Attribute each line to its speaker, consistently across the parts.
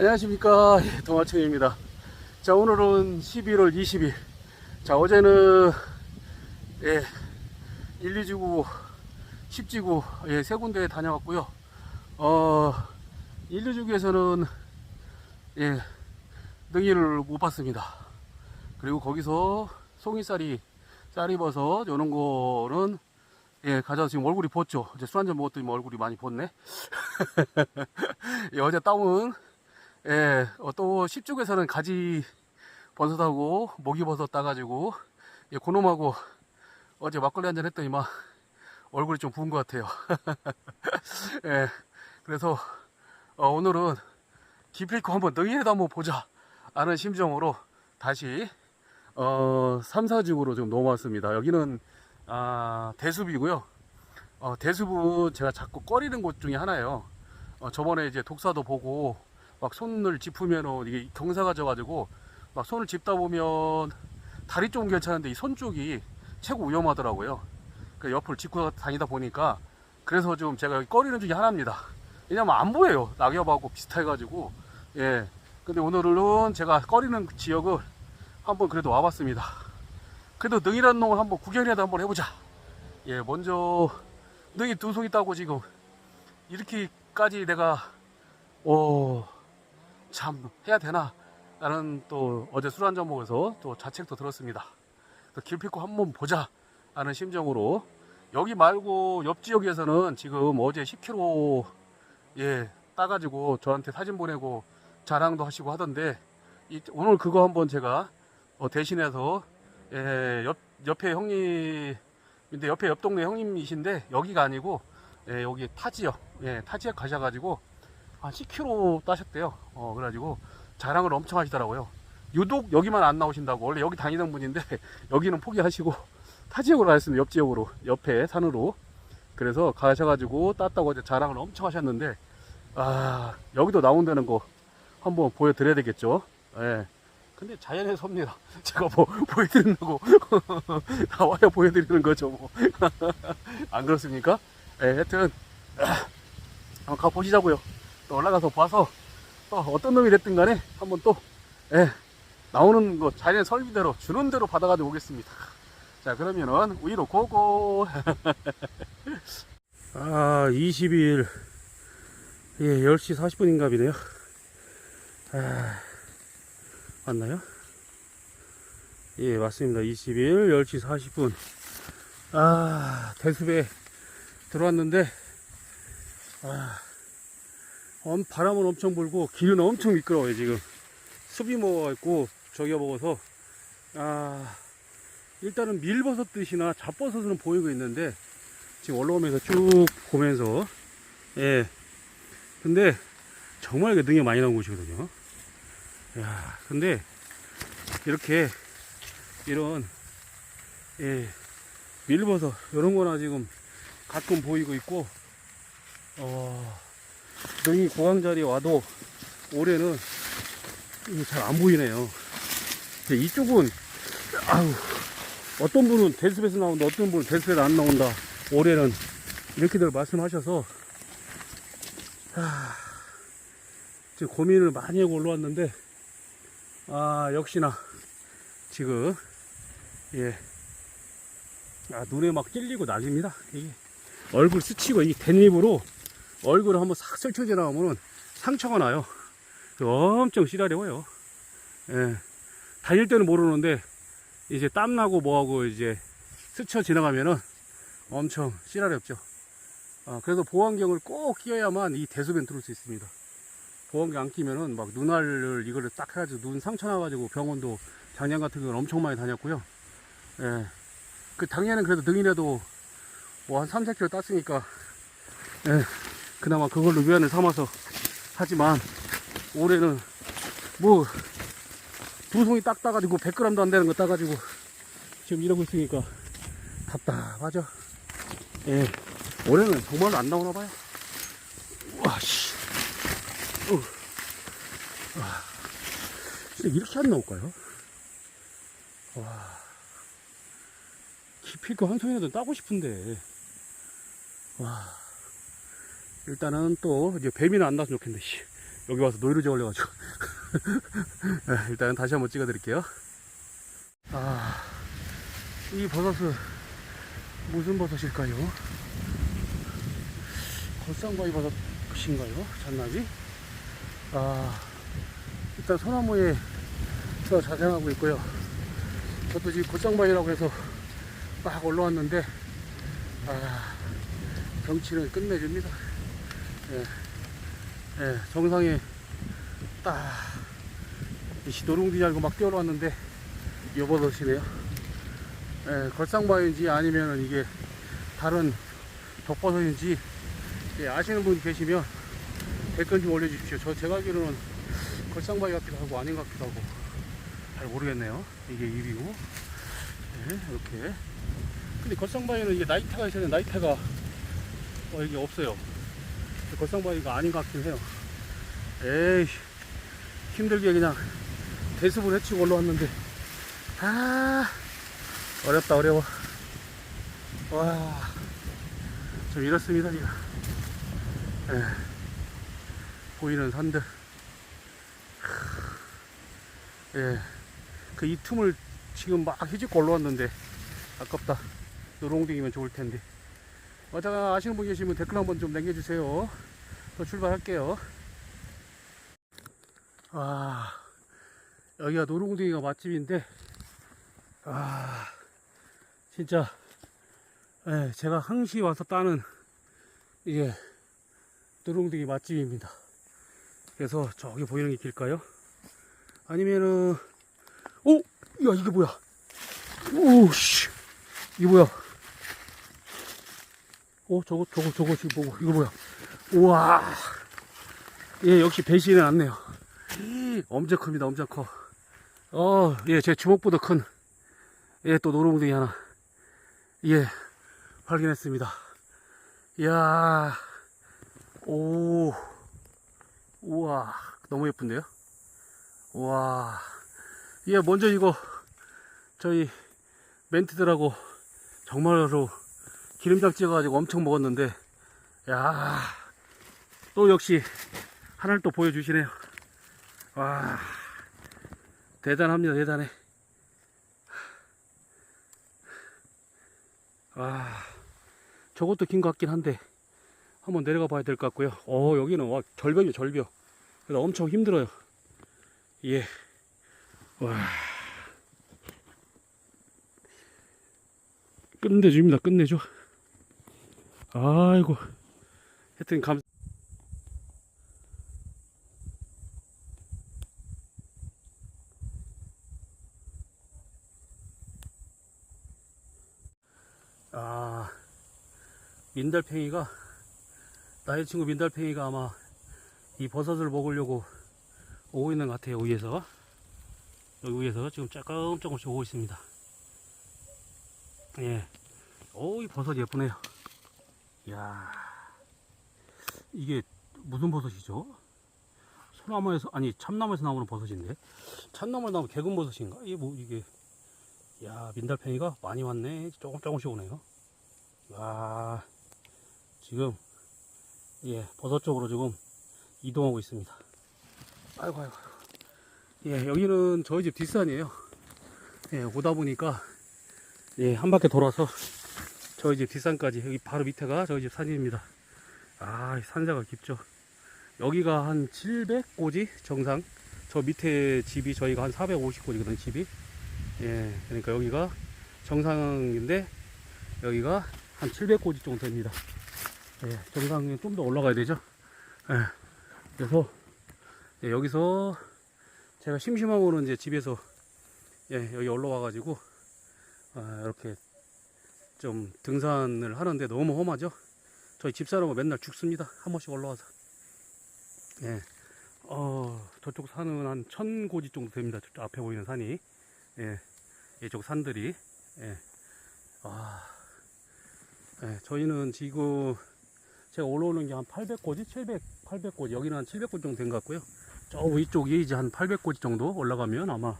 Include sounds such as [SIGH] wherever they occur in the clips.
Speaker 1: 안녕하십니까. [LAUGHS] 예, 동아청입니다. 자 오늘은 11월 20일. 자 어제는 예 1, 2지구 10지구 예, 세 군데 다녀왔고요. 어 1, 2지구에서는 예 능이를 못 봤습니다. 그리고 거기서 송이쌀이 쌀이버섯 이런 거는 예 가져서 지금 얼굴이 벗죠. 이제 술 한잔 먹었더니 뭐 얼굴이 많이 벗네. [LAUGHS] 예, 어제 따온 예, 어, 또 10쪽에서는 가지 버섯하고 모기버섯 따가지고 예, 그놈하고 어제 막걸리 한잔 했더니 막 얼굴이 좀 부은 것 같아요. [LAUGHS] 예, 그래서 어, 오늘은 기필코 한번 너희라도 한번 보자 하는 심정으로 다시 어, 3, 4지구로 좀 넘어왔습니다. 여기는 아, 대숲이고요. 어, 대숲은 제가 자꾸 꺼리는 곳 중에 하나예요. 어, 저번에 이제 독사도 보고 막 손을 짚으면은 이게 경사가 져가지고 막 손을 짚다 보면 다리 쪽은 괜찮은데 이 손 쪽이 최고 위험하더라고요. 그 옆을 짚고 다니다 보니까 그래서 좀 제가 꺼리는 중에 하나입니다. 왜냐면 안 보여요. 낙엽하고 비슷해가지고 예. 근데 오늘은 제가 꺼리는 지역을 한번 그래도 와봤습니다. 그래도 능이라는 놈을 한번 구경이라도 한번 해보자. 예, 먼저 능이 두 송 있다고 지금 이렇게까지 내가 오, 참 해야 되나 나는 또 어제 술 한잔 먹어서 또 자책도 들었습니다. 길픽고 한번 보자 하는 심정으로 여기 말고 옆 지역에서는 지금 어제 10kg 예 따가지고 저한테 사진 보내고 자랑도 하시고 하던데 이- 오늘 그거 한번 제가 어, 대신해서 예, 옆 옆에 형님인데 옆에 옆 동네 형님이신데 여기가 아니고 예, 여기 타지역 예 타지역 가셔가지고 한 10kg 따셨대요. 어, 그래가지고 자랑을 엄청 하시더라고요. 유독 여기만 안 나오신다고. 원래 여기 다니던 분인데 [LAUGHS] 여기는 포기하시고 [LAUGHS] 타 지역으로 가셨습니다. 옆 지역으로. 옆에 산으로. 그래서 가셔가지고 땄다고 자랑을 엄청 하셨는데, 아, 여기도 나온다는 거 한번 보여드려야 되겠죠. 예. 근데 자연의 섭니다. [LAUGHS] 제가 뭐 보여드린다고 나와야 보여드리는 거죠. 뭐. 안 그렇습니까? 예, 하여튼 한번 가보시자고요. 또 올라가서 봐서 또 어떤 놈이 됐든 간에 한번 또 예, 나오는 거 자연 설비대로 주는 대로 받아가지고 오겠습니다. 자 그러면은 위로 고고. [LAUGHS] 아 22일 예 10시 40분인가 비네요. 아, 맞나요? 예 맞습니다. 22일 10시 40분. 아 대숲에 들어왔는데 아 엄, 바람은 엄청 불고 길은 엄청 미끄러워요 지금. 숲이 먹어갖고 저기가 먹어서. 아 일단은 밀버섯 뜻이나 잡버섯은 보이고 있는데 지금 올라오면서 쭉 보면서 예. 근데 정말 그 능이 많이 나온 곳이거든요. 야 근데 이렇게 이런 예 밀버섯 이런 거나 지금 가끔 보이고 있고 어 능이 고강자리에 와도 올해는 잘 안 보이네요. 이쪽은 아우 어떤 분은 대숲에서 나온다, 어떤 분은 대숲에서 안 나온다. 올해는 이렇게들 말씀하셔서 하, 지금 고민을 많이 하고 올라왔는데 아 역시나 지금 예. 아, 눈에 막 찔리고 난립니다. 이게 얼굴 스치고 이 댄입으로 얼굴을 한번 싹 설쳐져 나오면은 상처가 나요. 엄청 시다려워요. 예. 다닐 때는 모르는데 이제 땀 나고 뭐하고 이제 스쳐 지나가면은 엄청 시라렵죠. 아, 그래서 보안경을 꼭 끼워야만 이 대숲엔 들어올 수 있습니다. 보안경 안 끼면은 막 눈알을 이거를 딱 해가지고 눈 상처 나가지고 병원도 작년 같은 건 엄청 많이 다녔고요. 예. 그 작년엔 그래도 등이라도 뭐 한 3, 4kg 땄으니까 예. 그나마 그걸로 위안을 삼아서 하지만 올해는 뭐 두 송이 딱 따가지고 100g도 안 되는 거 따가지고 지금 이러고 있으니까 답답하죠. 예, 올해는 정말로 안 나오나 봐요. 와 씨, 어, 와, 이렇게 안 나올까요? 와, 깊이 있고 한 송이라도 따고 싶은데, 와. 일단은 또 이제 뱀이나 안 나왔으면 좋겠는데 씨. 여기 와서 노이로제 걸려가지고. [LAUGHS] 네, 일단 다시 한번 찍어 드릴게요. 아, 이 버섯은 무슨 버섯일까요? 걸상바위 버섯인가요? 잣나비? 아, 일단 소나무에 서 자생하고 있고요. 저도 지금 걸상바위라고 해서 막 올라왔는데, 아, 경치는 끝내줍니다. 예, 예, 정상에 딱, 이 노롱디 알고 막 뛰어올랐는데, 여버섯이네요. 예, 걸상바위인지 아니면 이게 다른 독버섯인지 예, 아시는 분 계시면 댓글 좀 올려주십시오. 저 제가 알기로는 걸상바위 같기도 하고 아닌 것 같기도 하고 잘 모르겠네요. 이게 입이고 예, 이렇게. 근데 걸상바위는 이게 나이테가 있어야 나이테가 어, 이게 없어요. 걸상바위가 아닌 것 같긴 해요. 에이 힘들게 그냥 대습을 해치고 올라왔는데 아 어렵다 어려워 와 좀 이렇습니다 지금 예. 보이는 산들 예. 그 이 틈을 지금 막 휘집고 올라왔는데 아깝다 노롱딩이면 좋을 텐데 어쩌가 아시는 분 계시면 댓글 한번 좀 남겨주세요 또 출발할게요. 와 여기가 노롱딩이가 맛집인데 아 진짜 예, 제가 항시 와서 따는 이게 노롱딩이 맛집입니다. 그래서 저기 보이는 게 길까요? 아니면은 오! 야 이게 뭐야? 오씨! 이게 뭐야? 오 저거 저거 저거 지금 보고 이거 뭐야 우와. 예 역시 배신은 않네요. 엄청 큽니다 엄청 커. 어, 예, 제 주먹보다 큰, 예, 또 노루뭉둥이 하나, 예, 발견했습니다. 이야, 오, 우와, 너무 예쁜데요? 우와, 예, 먼저 이거, 저희 멘트들하고 정말로 기름장 찍어가지고 엄청 먹었는데, 야, 또 역시 하나를 또 보여주시네요. 와. 대단합니다, 대단해. 아, 저것도 긴 것 같긴 한데, 한번 내려가 봐야 될 것 같고요. 어, 여기는, 와, 절벽이요, 절벽. 그래서 엄청 힘들어요. 예. 와. 끝내줍니다, 끝내줘. 아이고. 하여튼, 감, 아, 민달팽이가, 나의 친구 민달팽이가 아마 이 버섯을 먹으려고 오고 있는 것 같아요, 위에서. 여기 위에서 지금 조금 조금씩 오고 있습니다. 예. 오, 이 버섯 예쁘네요. 이야. 이게 무슨 버섯이죠? 소나무에서, 아니, 참나무에서 나오는 버섯인데. 참나무에 나오는 개근버섯인가? 이게 뭐, 이게. 야, 민달팽이가 많이 왔네. 조금 조금씩 오네요. 와, 지금, 예, 버섯 쪽으로 지금 이동하고 있습니다. 아이고, 아이고. 예, 여기는 저희 집 뒷산이에요. 예, 오다 보니까, 예, 한 바퀴 돌아서 저희 집 뒷산까지, 여기 바로 밑에가 저희 집 산입니다. 아, 이 산자가 깊죠. 여기가 한 700고지 정상. 저 밑에 집이 저희가 한 450고지거든요, 집이. 예, 그러니까 여기가 정상인데 여기가 한 700고지 정도 됩니다. 예, 정상에 좀 더 올라가야 되죠. 예, 그래서 예, 여기서 제가 심심하고는 이제 집에서 예, 여기 올라와가지고 아, 이렇게 좀 등산을 하는데 너무 험하죠. 저희 집사람은 맨날 죽습니다. 한 번씩 올라와서. 예, 어, 저쪽 산은 한 1000고지 정도 됩니다. 저쪽 앞에 보이는 산이. 예, 이쪽 산들이. 예. 아, 예, 저희는 지금 제가 올라오는 게 한 800고지, 700, 800고지. 여기는 한 700고지 정도 된 것 같고요. 저 위쪽이 이제 한 800고지 정도 올라가면 아마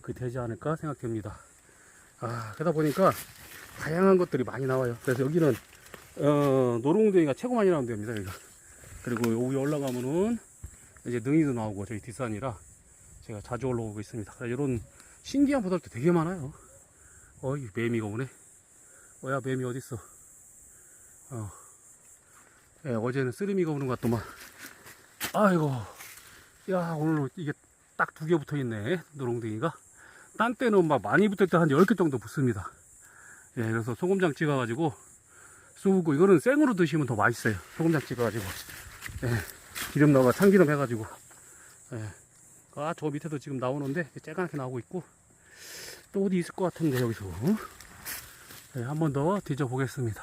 Speaker 1: 그 되지 않을까 생각됩니다. 아, 그러다 보니까 다양한 것들이 많이 나와요. 그래서 여기는, 어, 노롱대기가 최고 많이 나오는 데입니다, 여기가. 그리고 여기 올라가면은, 이제 능이도 나오고 저희 뒷산이라 제가 자주 올라오고 있습니다. 이런 신기한 보살도 되게 많아요. 어이 매미가 오네. 어야 매미 어딨어? 어. 예, 어제는 쓰리미가 오는 것 같더만. 아이고. 야 오늘 이게 딱 두 개 붙어 있네. 노롱댕이가. 딴 때는 막 많이 때한 10개 정도 붙습니다. 예, 그래서 소금장 찍어가지고 쏘고 이거는 생으로 드시면 더 맛있어요. 소금장 찍어가지고. 예, 기름 넣어 참기름 해가지고. 예. 아, 저 밑에도 지금 나오는데 쬐간하게 나오고 있고 또 어디 있을 것 같은데 여기서 예, 한 번 더 뒤져 보겠습니다.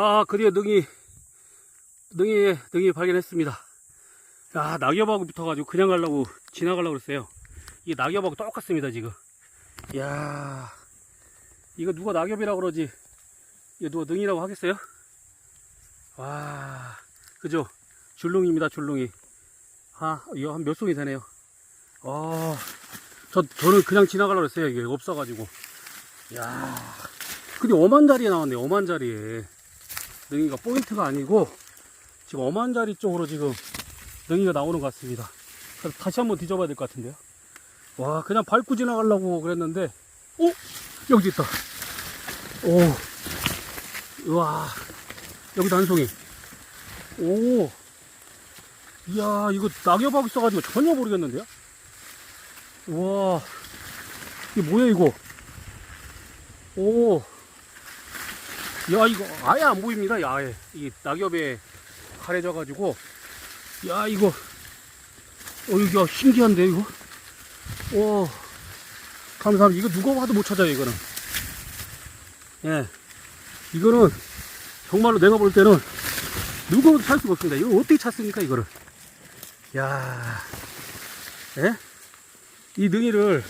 Speaker 1: 아, 드디어 능이, 능이, 능이 발견했습니다. 야, 낙엽하고 붙어가지고 그냥 가려고, 지나가려고 그랬어요. 이 낙엽하고 똑같습니다, 지금. 야 이거 누가 낙엽이라고 그러지? 이거 누가 능이라고 하겠어요? 와, 그죠? 줄롱입니다, 줄롱이. 아, 이거 한 몇 송이 되네요. 아, 저, 저는 그냥 지나가려고 그랬어요, 이게 없어가지고. 야 근데 오만 자리에 나왔네요, 오만 자리에. 능이가 포인트가 아니고 지금 어만자리 쪽으로 지금 능이가 나오는 것 같습니다. 그래서 다시 한번 뒤져봐야 될 것 같은데요. 와 그냥 밟고 지나가려고 그랬는데 어? 여기 있다. 오. 우와. 여기도 한 송이. 오. 이야 이거 낙엽하고 있어가지고 전혀 모르겠는데요. 우와. 이게 뭐야 이거. 오. 야 이거 아예 안 보입니다. 아예. 이 낙엽에 가려져 가지고. 야 이거. 어 이거 신기한데 이거? 오 감사합니다. 이거 누가 와도 못 찾아요 이거는. 예. 이거는 정말로 내가 볼 때는 누가 와도 찾을 수가 없습니다. 이거 어떻게 찾습니까 이거를? 야. 예? 이 능이를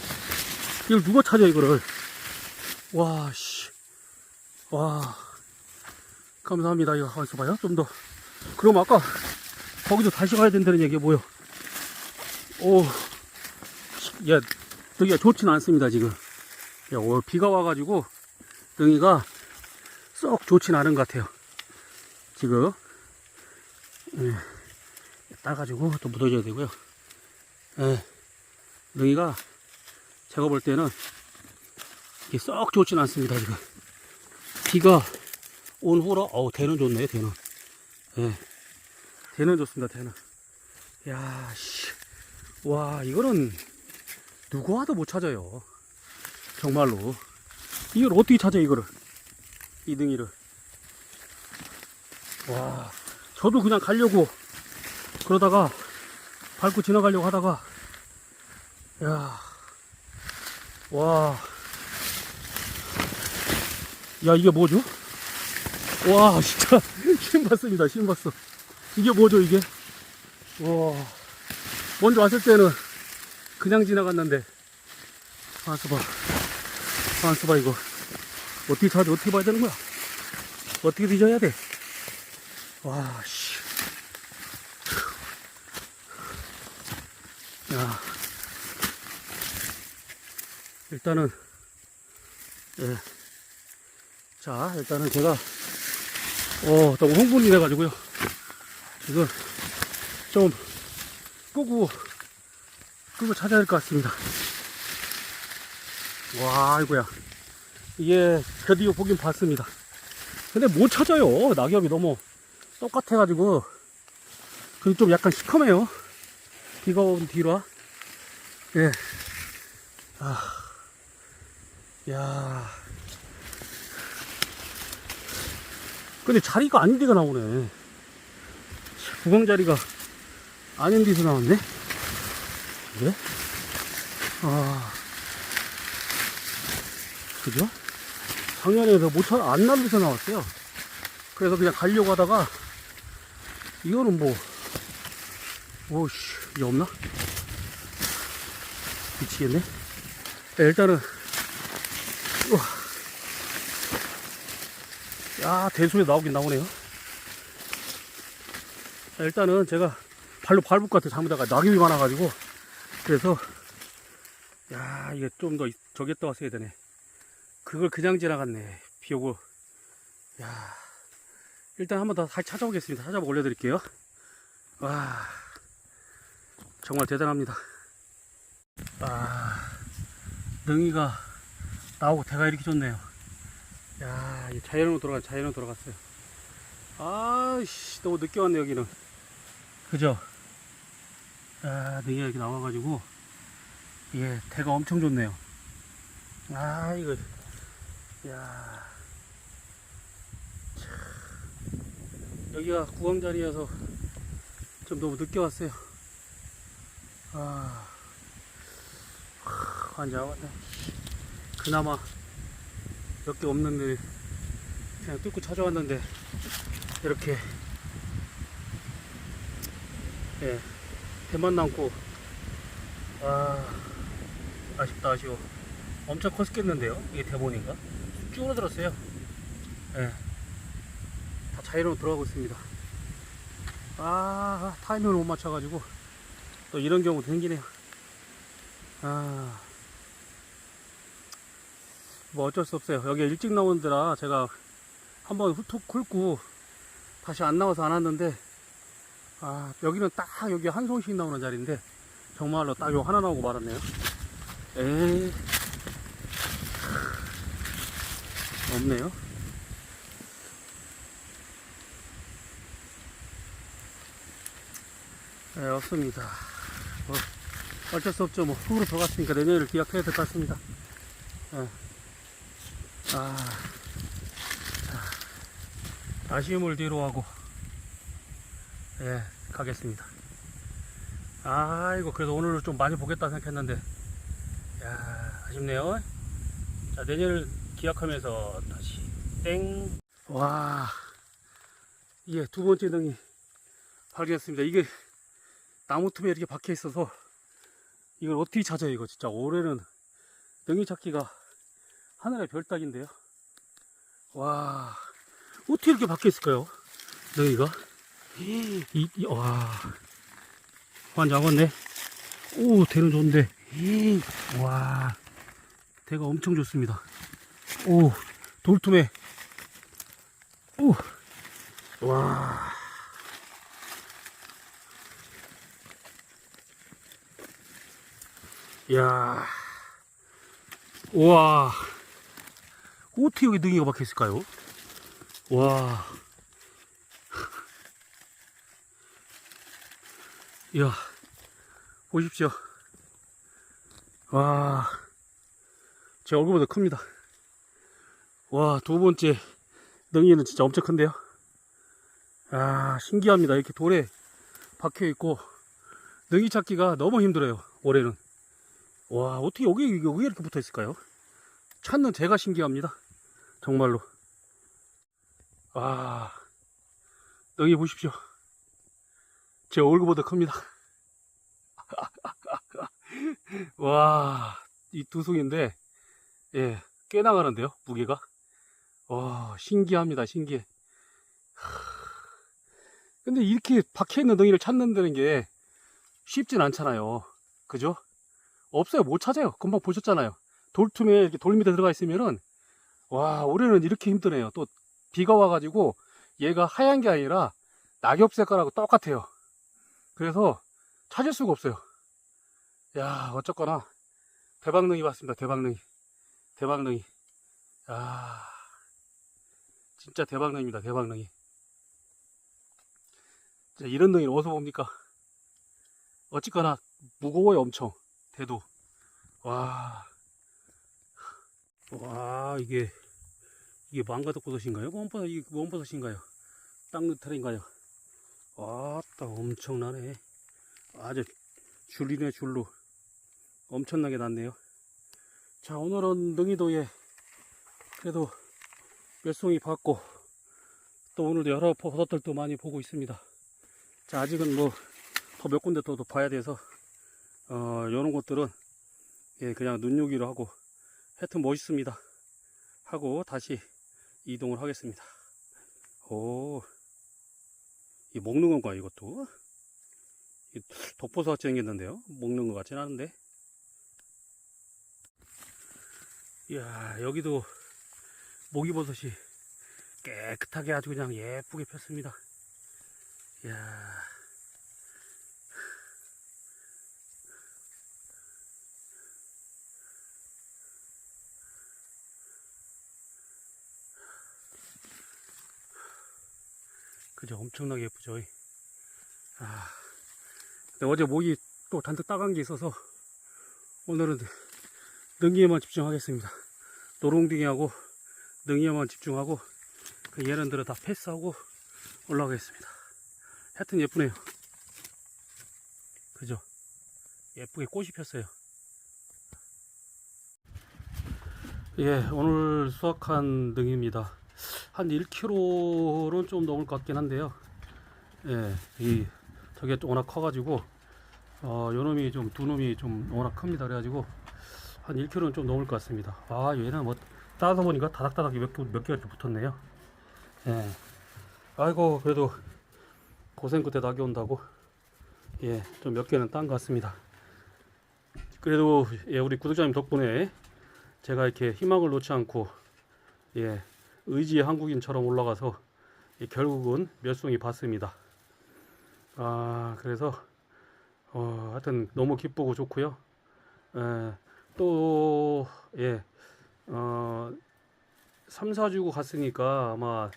Speaker 1: 이걸 누가 찾아 이거를? 와씨. 와 감사합니다. 이거 가만있어 봐요. 좀 더. 그럼 아까 거기도 다시 가야 된다는 얘기가 뭐요? 오, 야, 여기가 좋진 않습니다, 지금. 야, 오, 비가 와가지고 능이가 썩 좋진 않은 것 같아요. 지금. 예, 따가지고 또 묻어줘야 되고요. 예, 능이가 제가 볼 때는 이게 썩 좋진 않습니다, 지금. 비가 온 후로 어우 대는 좋네요 대는. 예. 대는 좋습니다 대는. 야씨와 이거는 누구 와도 못 찾아요. 정말로. 이걸 어떻게 찾아 이거를? 이 등이를. 와 저도 그냥 가려고 그러다가 밟고 지나가려고 하다가 야 와. 야 이게 뭐죠? 와 진짜. 신봤습니다 신봤어. 이게 뭐죠 이게? 와. 먼저 왔을 때는 그냥 지나갔는데. 안수봐 안수봐 이거. 어떻게 찾아 어떻게 봐야 되는 거야? 어떻게 뒤져야 돼? 와씨. 야. 일단은 예. 자 일단은 제가 어, 너무 흥분이 돼가지고요. 이거 좀 끄고, 끄고 찾아야 될 것 같습니다. 와, 아이고야. 이게 드디어 보긴 봤습니다. 근데 못 찾아요. 낙엽이 너무 똑같아가지고. 그리고 좀 약간 시커매요. 비가 온 뒤라. 예. 아. 야. 근데 자리가 아닌 데가 나오네. 구강 자리가 아닌 데서 나왔네? 그래? 아. 그죠? 작년에도 못 찾, 안 데서 나왔어요. 그래서 그냥 가려고 하다가, 이거는 뭐, 오씨, 이게 없나? 미치겠네? 네, 일단은, 야, 대소에 나오긴 나오네요. 자, 일단은 제가 발로 밟을 것 같아 잘못하다가 낙엽이 많아가지고 그래서 야 이게 좀 더 저기 했다 왔어야 되네. 그걸 그냥 지나갔네 비 오고. 야 일단 한번 더 다시 찾아보겠습니다. 찾아보고 올려드릴게요. 와 정말 대단합니다. 아 능이가 나오고 대가 이렇게 좋네요 야 자연으로 돌아가 자연으로 돌아갔어요. 아이씨 너무 늦게 왔네 여기는. 그죠? 아 능이가 이렇게 나와가지고 예 대가 엄청 좋네요. 아 이거 야. 참. 여기가 구강자리여서 좀 너무 늦게 왔어요. 아. 환장하네. 그나마 몇 개 없는데 그냥 뚫고 찾아왔는데 이렇게 예 대만 남고 아 아쉽다 아쉬워. 엄청 컸겠는데요? 이게 대본인가? 줄어들었어요. 예. 다 자유로 들어가고 있습니다. 아 타이밍을 못 맞춰가지고 또 이런 경우도 생기네요. 아, 뭐 어쩔 수 없어요. 여기 일찍 나온 데라 제가 한번 후툭 훑고 다시 안 나와서 안 왔는데, 아, 여기는 딱 여기 한 송씩 나오는 자리인데, 정말로 딱 요 하나 나오고 말았네요. 에이. 없네요. 네, 없습니다. 어. 어쩔 수 없죠. 뭐, 흙으로 들어갔으니까 내년을 기약해야 될 것 같습니다. 예. 아, 자, 아쉬움을 뒤로 하고, 예, 가겠습니다. 아이고, 그래도 오늘은 좀 많이 보겠다 생각했는데, 야 아쉽네요. 자, 내년을 기약하면서 다시, 땡. 와, 이게 두 번째 등이 발견했습니다. 이게 나무 틈에 이렇게 박혀 있어서, 이걸 어떻게 찾아요 이거 진짜 올해는 능이 찾기가 하늘의 별따기인데요. 와 어떻게 이렇게 박혀 있을까요? 능이가? 이, 이, 와. 완전 악었네. 오 대는 좋은데. 와 대가 엄청 좋습니다. 오 돌tum에. 오와. 이야, 우와, 어떻게 여기 능이가 박혀 있을까요? 와, 이야, 보십시오. 와, 제 얼굴보다 큽니다. 와, 두 번째 능이는 진짜 엄청 큰데요? 아, 신기합니다. 이렇게 돌에 박혀 있고, 능이 찾기가 너무 힘들어요, 올해는. 와, 어떻게 여기, 여기 이렇게 붙어 있을까요? 찾는 제가 신기합니다. 정말로. 와, 여기 보십시오. 제 얼굴보다 큽니다. [LAUGHS] 와, 이 두 송인데, 예, 꽤 나 가는데요, 무게가. 와, 신기합니다, 신기해. 근데 이렇게 박혀있는 덩이를 찾는다는 게 쉽진 않잖아요. 그죠? 없어요. 못 찾아요. 금방 보셨잖아요. 돌tum에 이렇게 돌 밑에 들어가 있으면은, 와, 올해는 이렇게 힘드네요. 또, 비가 와가지고, 얘가 하얀 게 아니라, 낙엽 색깔하고 똑같아요. 그래서, 찾을 수가 없어요. 야, 어쨌거나, 대박능이 왔습니다. 대박능이. 대박능이. 야, 진짜 대박능입니다. 대박능이. 이런 능이를 어디서 봅니까? 어쨌거나, 무거워요, 엄청. 대도. 와. 와, 이게, 이게 망가덕 버섯인가요? 원버섯, 이게 원버섯인가요? 땅느탈인가요? 와따, 엄청나네. 아주 줄이네, 줄로. 엄청나게 났네요. 자, 오늘은 능이도에 그래도 몇 송이 봤고, 또 오늘도 여러 버섯들도 많이 보고 있습니다. 자, 아직은 뭐, 더 몇 군데 더 봐야 돼서, 어, 요런 것들은, 예, 그냥 눈요기로 하고, 하여튼 멋있습니다. 하고, 다시 이동을 하겠습니다. 오, 이 먹는 건가 이것도? 이 독보서 같이 생겼는데요. 먹는 것 같진 않은데. 이야 여기도 모기버섯이 깨끗하게 아주 그냥 예쁘게 폈습니다. 이야. 그죠 엄청나게 예쁘죠. 아, 근데 어제 모기 또 잔뜩 따간 게 있어서 오늘은 능이에만 집중하겠습니다. 노롱딩이하고 능이에만 집중하고 그 얘네들은 다 패스하고 올라가겠습니다. 하여튼 예쁘네요. 그죠? 예쁘게 꽃이 폈어요. 예, 오늘 수확한 능입니다. 한 1kg는 좀 넘을 것 같긴 한데요. 예, 이 저게 또 워낙 커가지고 어, 요 놈이 좀 두 놈이 좀 워낙 큽니다. 그래가지고 한 1kg는 좀 넘을 것 같습니다. 아, 얘는 뭐 따서 보니까 다닥다닥 몇, 개- 몇 개가 이렇게 붙었네요. 예, 아이고 그래도 고생 끝에 낙이 온다고 예, 좀 몇 개는 딴 것 같습니다. 그래도 예, 우리 구독자님 덕분에 제가 이렇게 희망을 놓지 않고 예, 의지의 한국인처럼 올라가서 예, 결국은 몇 송이 봤습니다. 아, 그래서 어, 하여튼 너무 기쁘고 좋고요. 에, 또 예, 어, 3, 4주고 갔으니까 아마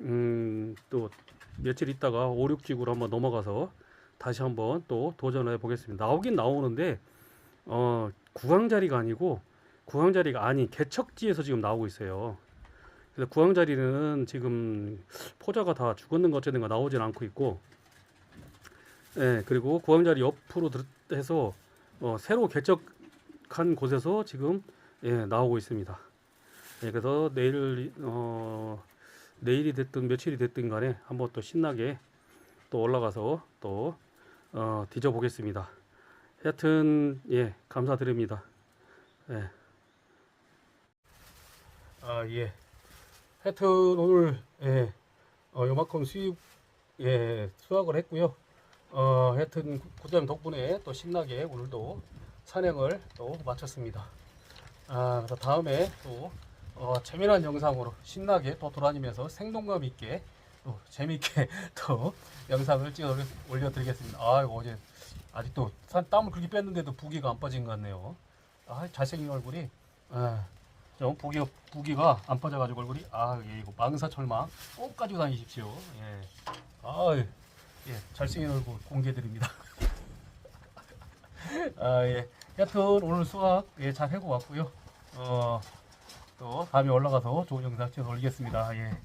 Speaker 1: 음, 또 며칠 있다가 5, 6지구로 한번 넘어가서 다시 한번 또 도전해 보겠습니다. 나오긴 나오는데 어, 구강 자리가 아니고 구강 자리가 아닌 개척지에서 지금 나오고 있어요. 그래서 구강 자리는 지금 포자가 다 죽었는가 어쨌는가 나오진 않고 있고, 예 그리고 구강 자리 옆으로 들- 해서 어, 새로 개척한 곳에서 지금 예 나오고 있습니다. 예, 그래서 내일 어, 내일이 됐든 며칠이 됐든 간에 한번 또 신나게 또 올라가서 또 어, 뒤져보겠습니다. 하여튼 예 감사드립니다. 예. 아 예. 하여튼 오늘 예, 어, 요만큼 수입 예, 수확을 했고요. 어, 하여튼 구독자 덕분에 또 신나게 오늘도 산행을 또 마쳤습니다. 아, 그래서 다음에 또 어, 재미난 영상으로 신나게 또 돌아다니면서 생동감 있게 또 재밌게 [LAUGHS] 또 영상을 찍어 올려드리겠습니다. 아, 이거 어제 아직도 산 땀을 그렇게 뺐는데도 부기가 안 빠진 것 같네요. 아, 잘생긴 얼굴이 아, 좀 부기 부기가 안 빠져가지고 얼굴이 아, 예, 이거 망사철망 꼭 가지고 다니십시오. 예, 아, 예, 잘생긴 얼굴 공개드립니다. [LAUGHS] 아, 예. 여튼 오늘 수학 예, 잘 해고 왔고요. 어, 또 다음에 올라가서 좋은 영상 찍어 올리겠습니다. 예.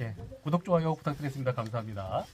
Speaker 1: 예. 구독, 좋아요 부탁드리겠습니다. 감사합니다.